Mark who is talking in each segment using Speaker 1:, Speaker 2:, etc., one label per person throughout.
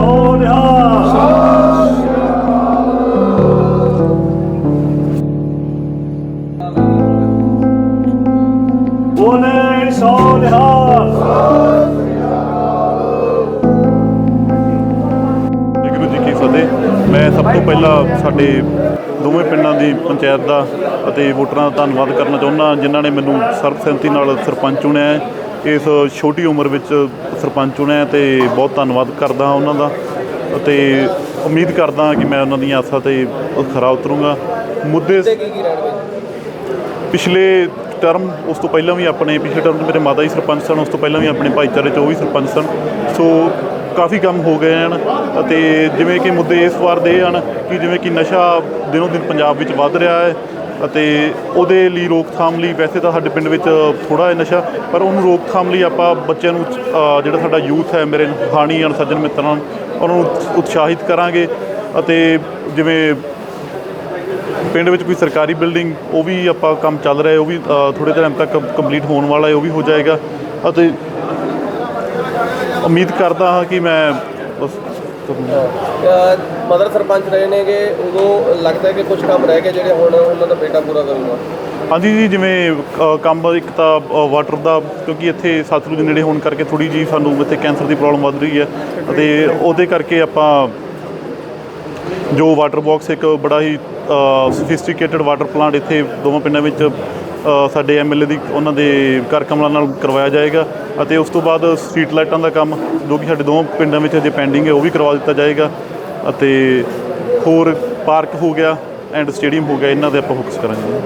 Speaker 1: ਸੋਨਿਹਾ ਬੋਲੇ ਸੋਨਿਹਾ
Speaker 2: ਵਾਹਿਗੁਰੂ ਜੀ ਕੀ ਫਤਿਹ। ਮੈਂ ਸਭ ਤੋਂ ਪਹਿਲਾਂ ਸਾਡੇ ਦੋਵੇਂ ਪਿੰਡਾਂ ਦੀ ਪੰਚਾਇਤ ਦਾ ਅਤੇ ਵੋਟਰਾਂ ਦਾ ਧੰਨਵਾਦ ਕਰਨਾ ਚਾਹੁੰਦਾ, ਜਿਨ੍ਹਾਂ ਨੇ ਮੈਨੂੰ ਸਰਬਸੰਮਤੀ ਨਾਲ ਸਰਪੰਚ ਚੁਣਿਆ ਹੈ। ਇਸ ਛੋਟੀ ਉਮਰ ਵਿੱਚ ਸਰਪੰਚ ਚੁਣਿਆ ਤੇ ਬਹੁਤ ਧੰਨਵਾਦ ਕਰਦਾ ਉਹਨਾਂ ਦਾ ਅਤੇ ਉਮੀਦ ਕਰਦਾ ਕਿ ਮੈਂ ਉਹਨਾਂ ਦੀਆਂ ਆਸਾਂ ਤੇ ਖਰਾ ਉਤਰੂੰਗਾ। ਮੁੱਦੇ ਪਿਛਲੇ ਟਰਮ ਉਸ ਤੋਂ ਪਹਿਲਾਂ ਵੀ ਆਪਣੇ ਪਿਛਲੇ ਟਰਮ ਮੇਰੇ ਮਾਤਾ ਜੀ ਸਰਪੰਚ ਸਨ ਉਸ ਤੋਂ ਪਹਿਲਾਂ ਵੀ ਆਪਣੇ ਭਾਈਚਾਰੇ 'ਚ ਉਹ ਵੀ ਸਰਪੰਚ ਸਨ। ਸੋ ਕਾਫੀ ਕੰਮ ਹੋ ਗਏ ਹਨ ਅਤੇ ਜਿਵੇਂ ਕਿ ਮੁੱਦੇ ਇਸ ਵਾਰ ਦੇ ਹਨ ਕਿ ਜਿਵੇਂ ਕਿ ਨਸ਼ਾ ਦਿਨੋਂ ਦਿਨ ਪੰਜਾਬ ਵਿੱਚ ਵੱਧ ਰਿਹਾ ਹੈ ਅਤੇ ਉਹਦੇ ਲਈ ਰੋਕਥਾਮ ਲਈ ਵੈਸੇ ਤਾਂ ਸਾਡੇ ਪਿੰਡ ਵਿੱਚ ਥੋੜਾ ਹੈ ਨਸ਼ਾ, ਪਰ ਉਹਨੂੰ ਰੋਕਥਾਮ ਲਈ ਆਪਾਂ ਬੱਚਿਆਂ ਨੂੰ ਜਿਹੜਾ ਸਾਡਾ ਯੂਥ ਹੈ ਮੇਰੇ ਹਾਣੀ ਹਨ ਸੱਜਣ ਮਿੱਤਰਾਂ ਨੂੰ, ਉਹਨਾਂ ਨੂੰ ਉਤਸ਼ਾਹਿਤ ਕਰਾਂਗੇ ਅਤੇ ਜਿਵੇਂ ਪਿੰਡ ਵਿੱਚ ਕੋਈ ਸਰਕਾਰੀ ਬਿਲਡਿੰਗ, ਉਹ ਵੀ ਆਪਾਂ ਕੰਮ ਚੱਲ ਰਿਹਾ ਹੈ, ਉਹ ਵੀ ਥੋੜੇ ਟਾਈਮ ਤੱਕ ਕੰਪਲੀਟ ਹੋਣ ਵਾਲਾ ਹੈ, ਉਹ ਵੀ ਹੋ ਜਾਏਗਾ। ਅਤੇ ਉਮੀਦ ਕਰਦਾ ਹਾਂ ਕਿ ਮੈਂ ਬਸ
Speaker 3: ਮਦਰ ਸਰਪੰਚ ਰਹੇ ਨੇਗੇ ਉਦੋਂ ਲੱਗਦਾ ਕਿ ਕੁਝ ਕੰਮ ਰਹਿ ਗਏ ਜਿਹੜੇ ਹੁਣ ਉਹਨਾਂ ਦਾ ਬੇਟਾ ਪੂਰਾ ਕਰੂਗਾ।
Speaker 2: ਹਾਂਜੀ ਜੀ ਜਿਵੇਂ ਅ, ਕੰਮ ਇੱਕ ਤਾਂ ਵਾਟਰ ਦਾ ਕਿਉਂਕਿ ਇੱਥੇ ਸਤਲੁਜ ਦੇ ਨੇੜੇ ਹੋਣ ਕਰਕੇ ਥੋੜੀ ਜੀ ਸਾਨੂੰ ਇੱਥੇ ਕੈਂਸਰ ਦੀ ਪ੍ਰੋਬਲਮ ਵੱਧ ਰਹੀ ਹੈ ਅਤੇ ਉਹਦੇ ਕਰਕੇ ਆਪਾਂ ਜੋ ਵਾਟਰ ਬਾਕਸ ਇੱਕ ਬੜਾ ਹੀ ਸਫਿਸਟੀਕੇਟਡ ਵਾਟਰ ਪਲਾਂਟ ਇੱਥੇ ਦੋਵਾਂ ਪਿੰਡਾਂ ਵਿੱਚ ਸਾਡੇ ਐਮਐਲਏ ਦੀ ਉਹਨਾਂ ਦੇ ਘਰ ਕਮਲਾਂ ਨਾਲ ਕਰਵਾਇਆ ਜਾਏਗਾ ਅਤੇ ਉਸ ਤੋਂ ਬਾਅਦ ਸਟਰੀਟ ਲਾਈਟਾਂ ਦਾ ਕੰਮ ਜੋ ਕਿ ਸਾਡੇ ਦੋਵਾਂ ਪਿੰਡਾਂ ਵਿੱਚ ਅਜੇ ਪੈਂਡਿੰਗ ਹੈ ਉਹ ਵੀ ਕਰਵਾ ਦਿੱਤਾ ਜਾਏਗਾ ਅਤੇ ਹੋਰ ਪਾਰਕ ਹੋ ਗਿਆ ਐਂਡ ਸਟੇਡੀਅਮ ਹੋ ਗਿਆ ਇਹਨਾਂ ਦੇ ਆਪਾਂ ਫੋਕਸ ਕਰਾਂਗੇ।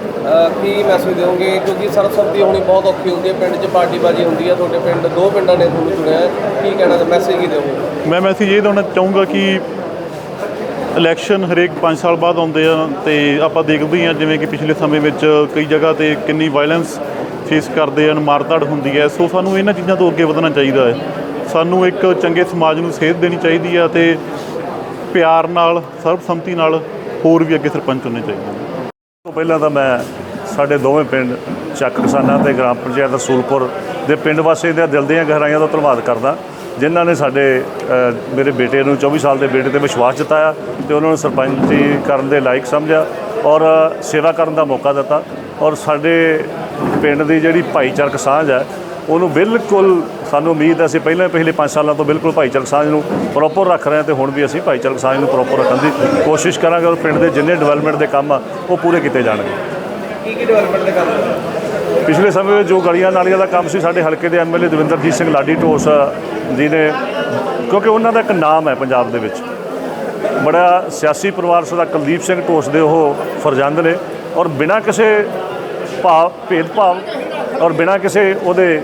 Speaker 3: ਕੀ ਮੈਸੇਜ ਦਿਓਗੇ? ਕਿਉਂਕਿ ਸਰਬਸੰਮਤੀ ਹੋਣੀ ਬਹੁਤ ਔਖੀ ਹੁੰਦੀ ਹੈ ਪਿੰਡ 'ਚ ਪਾਰਟੀਬਾਜ਼ੀ ਹੁੰਦੀ ਹੈ ਤੁਹਾਡੇ ਪਿੰਡ ਦੋ ਪਿੰਡਾਂ ਨੇ ਤੁਹਾਨੂੰ ਚੁਣਿਆ। ਕੀ ਕਹਿਣਾ ਮੈਸੇਜ ਕੀ ਦਿਓਗੇ?
Speaker 2: ਮੈਂ ਮੈਸੇਜ ਇਹ ਦੇਣਾ ਚਾਹੂੰਗਾ ਕਿ ਇਲੈਕਸ਼ਨ ਹਰੇਕ 5 ਸਾਲ ਬਾਅਦ ਆਉਂਦੇ ਆ ਤੇ ਆਪਾਂ ਦੇਖਦੇ ਹਾਂ ਜਿਵੇਂ ਕਿ ਪਿਛਲੇ ਸਮੇਂ ਵਿੱਚ ਕਈ ਜਗ੍ਹਾ ਤੇ ਕਿੰਨੀ ਵਾਇਲੈਂਸ ਫੇਸ ਕਰਦੇ ਹਨ, ਮਾਰਧੜ ਹੁੰਦੀ ਹੈ। ਸੋ ਸਾਨੂੰ ਇਹਨਾਂ ਚੀਜ਼ਾਂ ਤੋਂ ਅੱਗੇ ਵਧਣਾ ਚਾਹੀਦਾ ਹੈ। ਸਾਨੂੰ ਇੱਕ ਚੰਗੇ ਸਮਾਜ ਨੂੰ ਸੇਧ ਦੇਣੀ ਚਾਹੀਦੀ ਹੈ ਤੇ ਪਿਆਰ ਨਾਲ, ਸਰਬਸੰਮਤੀ ਨਾਲ ਹੋਰ ਵੀ ਅੱਗੇ ਸਰਪੰਚ ਹੋਣੇ ਚਾਹੀਦੇ ਨੇ।
Speaker 1: ਤੋਂ ਪਹਿਲਾਂ ਤਾਂ ਮੈਂ ਸਾਡੇ ਦੋਵੇਂ ਪਿੰਡ ਚੱਕ ਕਿਸਾਨਾਂ ਤੇ ਗ੍ਰਾਮ ਪੰਚਾਇਤ ਰਸੂਲਪੁਰ ਦੇ ਪਿੰਡ ਵਾਸੀਆਂ ਦੇ ਦਿਲ ਦੀਆਂ ਗਹਿਰਾਈਆਂ ਦਾ ਧੰਨਵਾਦ ਕਰਦਾ। ਜਿਨ੍ਹਾਂ ਨੇ ਸਾਡੇ ਮੇਰੇ ਬੇਟੇ ਨੂੰ 24 ਸਾਲ ਦੇ ਬੇਟੇ ਤੇ ਵਿਸ਼ਵਾਸ ਜਤਾਇਆ ਤੇ ਉਹਨਾਂ ਨੂੰ ਸਰਪੰਚੀ ਕਰਨ ਦੇ ਲਾਇਕ ਸਮਝਿਆ ਔਰ ਸੇਵਾ ਕਰਨ ਦਾ ਮੌਕਾ ਦਿੱਤਾ ਔਰ ਸਾਡੇ ਪਿੰਡ ਦੀ ਜਿਹੜੀ ਭਾਈਚਾਰਕ ਸਾਂਝ ਹੈ, ਉਹਨੂੰ ਬਿਲਕੁਲ ਸਾਨੂੰ ਉਮੀਦ ਹੈ ਅਸੀਂ ਪਹਿਲਾਂ ਪਿਛਲੇ 5 ਸਾਲਾਂ ਤੋਂ ਬਿਲਕੁਲ ਭਾਈਚਾਰਕ ਸਾਂਝ ਨੂੰ ਪ੍ਰੋਪਰ ਰੱਖ ਰਹੇ ਹਾਂ ਤੇ ਹੁਣ ਵੀ ਅਸੀਂ ਭਾਈਚਾਰਕ ਸਾਂਝ ਨੂੰ ਪ੍ਰੋਪਰ ਰੱਖਣ ਦੀ ਕੋਸ਼ਿਸ਼ ਕਰਾਂਗੇ ਔਰ ਪਿੰਡ ਦੇ ਜਿੰਨੇ ਡਿਵੈਲਪਮੈਂਟ ਦੇ ਕੰਮ ਆ, ਉਹ ਪੂਰੇ ਕੀਤੇ ਜਾਣਗੇ।
Speaker 3: ਕੀ ਕੀ ਡਿਵੈਲਪਮੈਂਟ ਦੇ ਕੰਮ?
Speaker 1: ਪਿਛਲੇ ਸਮੇਂ ਵਿੱਚ ਜੋ ਗਲੀਆਂ ਨਾਲੀਆਂ ਦਾ ਕੰਮ ਸੀ, ਸਾਡੇ ਹਲਕੇ ਦੇ ਐਮਐਲਏ ਦਵਿੰਦਰਜੀਤ ਸਿੰਘ ਲਾਡੀ ਢੋਸ ਜੀ ਨੇ, ਕਿਉਂਕਿ ਉਹਨਾਂ ਦਾ ਇੱਕ ਨਾਮ ਹੈ ਪੰਜਾਬ ਦੇ ਵਿੱਚ। ਬੜਾ ਸਿਆਸੀ ਪਰਿਵਾਰ ਸਦਾ ਕੁਲਦੀਪ ਸਿੰਘ ਢੋਸ ਦੇ ਉਹ ਫਰਜ਼ੰਦ ਨੇ ਔਰ ਬਿਨਾਂ ਕਿਸੇ ਭਾਵ, ਭੇਦਭਾਵ ਔਰ ਬਿਨਾਂ ਕਿਸੇ ਉਹਦੇ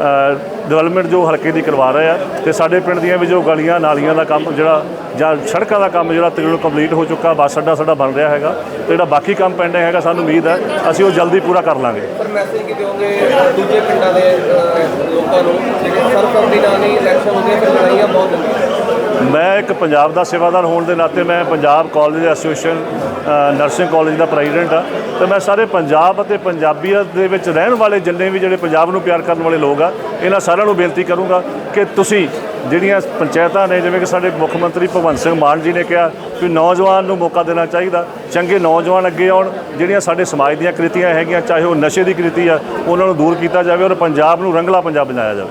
Speaker 1: ਡਿਵੈਲਪਮੈਂਟ ਜੋ ਹਲਕੇ ਦੀ ਕਰਵਾ ਰਹੇ ਆ ਤੇ ਸਾਡੇ ਪਿੰਡ ਦੀਆਂ ਵੀ ਜੋ ਗਲੀਆਂ, ਨਾਲੀਆਂ ਦਾ ਕੰਮ ਜਿਹੜਾ ਜਾਂ ਸੜਕਾਂ ਦਾ ਕੰਮ ਜਿਹੜਾ ਤਕਰੀਬਨ ਕੰਪਲੀਟ ਹੋ ਚੁੱਕਾ, ਬੱਸ ਅੱਡਾ ਸਾਡਾ ਬਣ ਰਿਹਾ ਹੈਗਾ ਤੇ ਜਿਹੜਾ ਬਾਕੀ ਕੰਮ ਪੈਂਡਿੰਗ ਹੈਗਾ, ਸਾਨੂੰ ਉਮੀਦ ਹੈ ਅਸੀਂ ਉਹ ਜਲਦੀ ਪੂਰਾ ਕਰ ਲਾਂਗੇ।
Speaker 3: ਪਰ ਮੈਸੇਜ ਕੀ ਦਿਓਗੇ ਦੂਜੇ ਪਿੰਡਾਂ ਦੇ ਲੋਕਾਂ ਨੂੰ, ਜਿਹੜੇ ਸਰਬਸੰਮਤੀ ਨਾਲ ਨਹੀਂ ਇਲੈਕਸ਼ਨ ਹੁੰਦੇ ਫਿਰ ਲੜਾਈਆਂ ਬਹੁਤ ਹੁੰਦੀਆਂ।
Speaker 1: ਮੈਂ ਇੱਕ ਪੰਜਾਬ ਦਾ ਸੇਵਾਦਾਰ ਹੋਣ ਦੇ ਨਾਤੇ ਮੈਂ Punjab college association nursing college ਦਾ ਪ੍ਰੈਜ਼ੀਡੈਂਟ ਆ ਤੇ ਮੈਂ ਸਾਰੇ ਪੰਜਾਬ ਅਤੇ ਪੰਜਾਬੀਅਤ ਦੇ ਵਿੱਚ ਰਹਿਣ ਵਾਲੇ ਜਿੰਨੇ ਵੀ ਜਿਹੜੇ ਪੰਜਾਬ ਨੂੰ ਪਿਆਰ ਕਰਨ ਵਾਲੇ ਲੋਕ ਆ, ਇਹਨਾਂ ਸਾਰਿਆਂ ਨੂੰ ਬੇਨਤੀ ਕਰੂੰਗਾ ਕਿ ਤੁਸੀਂ ਜਿਹੜੀਆਂ ਪੰਚਾਇਤਾਂ ਨੇ, ਜਿਵੇਂ ਕਿ ਸਾਡੇ ਮੁੱਖ ਮੰਤਰੀ ਭਗਵੰਤ ਸਿੰਘ ਮਾਨ ਜੀ ਨੇ ਕਿਹਾ ਕਿ ਨੌਜਵਾਨ ਨੂੰ ਮੌਕਾ ਦੇਣਾ ਚਾਹੀਦਾ, ਚੰਗੇ ਨੌਜਵਾਨ ਅੱਗੇ ਆਉਣ, ਜਿਹੜੀਆਂ ਸਾਡੇ ਸਮਾਜ ਦੀਆਂ ਕ੍ਰਿਤੀਆਂ ਹੈਗੀਆਂ, ਚਾਹੇ ਉਹ ਨਸ਼ੇ ਦੀ ਕ੍ਰਿਤੀ ਆ, ਉਹਨਾਂ ਨੂੰ ਦੂਰ ਕੀਤਾ ਜਾਵੇ ਔਰ ਪੰਜਾਬ ਨੂੰ ਰੰਗਲਾ ਪੰਜਾਬ ਬਣਾਇਆ ਜਾਵੇ।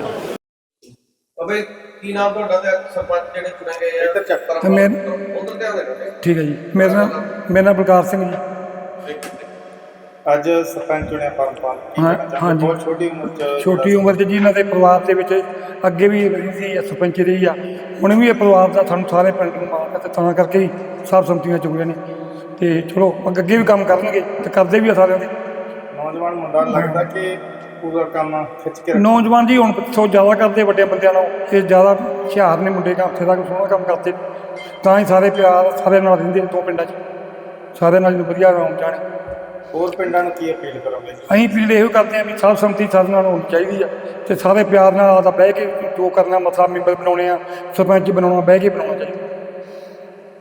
Speaker 3: ਅਬੇ ਕੀ ਨਾਮ ਤੁਹਾਡਾ ਤੇ ਸਰਪੰਚ ਜਿਹੜੇ ਚੁਣੇ ਗਏ ਆ? ਇੱਧਰ ਚੱਕ।
Speaker 4: ਮੈਂ-
Speaker 3: ਉਧਰ ਧਿਆਨ ਦੇ
Speaker 4: ਠੀਕ ਹੈ ਜੀ। ਮੇਰਾ ਨਾਮ ਮੇਰਾ ਨਾਮ ਬਲਕਾਰ ਸਿੰਘ ਜੀ।
Speaker 5: ਅੱਜ ਸਰਪੰਚ ਚੁਣਿਆ ਪਰਮਪਾਲ
Speaker 4: ਹਾਂ-।
Speaker 5: ਬਹੁਤ ਛੋਟੀ ਉਮਰ ਚ
Speaker 4: ਛੋਟੀ ਉਮਰ 'ਚ ਜੀ ਇਹਨਾਂ ਦੇ ਪਰਿਵਾਰ ਦੇ ਵਿੱਚ ਅੱਗੇ ਵੀ ਰਹੀ ਸੀ ਸਰਪੰਚ ਰਹੀ ਆ। ਹੁਣ ਵੀ ਇਹ ਪਰਿਵਾਰ ਦਾ ਸਾਨੂੰ ਸਾਰੇ ਪਿੰਡ ਨੂੰ ਮਾਣ ਹੈ ਤੇ ਤਾਂ ਕਰਕੇ ਹੀ ਸਭ ਸੰਮਤੀਆਂ ਚੁੱਕੀਆਂ ਨੇ। ਤੇ ਚਲੋ ਅੱਗੇ ਵੀ ਕੰਮ ਕਰਨਗੇ ਤੇ ਕਰਦੇ ਵੀ ਆ ਸਾਰਿਆਂ ਦੇ।
Speaker 5: ਨੌਜਵਾਨ ਮੁੰਡਾ ਲੱਗਦਾ ਕਿ ਪੂਰਾ ਕੰਮ ਖਿੱਚ ਕੇ
Speaker 4: ਨੌਜਵਾਨ ਜੀ ਹੁਣ ਪਿੱਛੋਂ ਜ਼ਿਆਦਾ ਕਰਦੇ ਵੱਡੇ ਬੰਦਿਆਂ ਨਾਲੋਂ। ਇਹ ਜ਼ਿਆਦਾ ਹੁਸ਼ਿਆਰ ਨੇ ਮੁੰਡੇ ਕੰਮ ਤੇਰਾ ਸੋਹਣਾ ਕੰਮ ਕਰਦੇ। ਤਾਂ ਹੀ ਸਾਰੇ ਪਿਆਰ ਸਾਰੇ ਨਾਲ ਰਹਿੰਦੇ ਨੇ ਦੋ ਪਿੰਡਾਂ 'ਚ। ਸਾਰੇ ਨਾਲ ਵਧੀਆ ਰੌਣ ਜਾਣ।
Speaker 5: ਹੋਰ ਪਿੰਡਾਂ ਨੂੰ ਕੀ ਅਪੀਲ ਕਰੋਗੇ
Speaker 4: ਅਸੀਂ ਅਪੀਲ ਇਹੋ ਕਰਦੇ ਹਾਂ ਵੀ ਸਰਬ ਸੰਮਤੀ ਸਾਡੇ ਨਾਲ ਹੋਣੀ ਚਾਹੀਦੀ ਆ ਤੇ ਸਾਰੇ ਪਿਆਰ ਨਾਲ ਆਦਾ ਬਹਿ ਕੇ ਜੋ ਕਰਨਾ ਮਸਲਾ ਮੈਂਬਰ ਬਣਾਉਣੇ ਆ ਸਰਪੰਚ ਬਣਾਉਣਾ ਬਹਿ ਕੇ ਬਣਾਉਣਾ ਚਾਹੀਦਾ।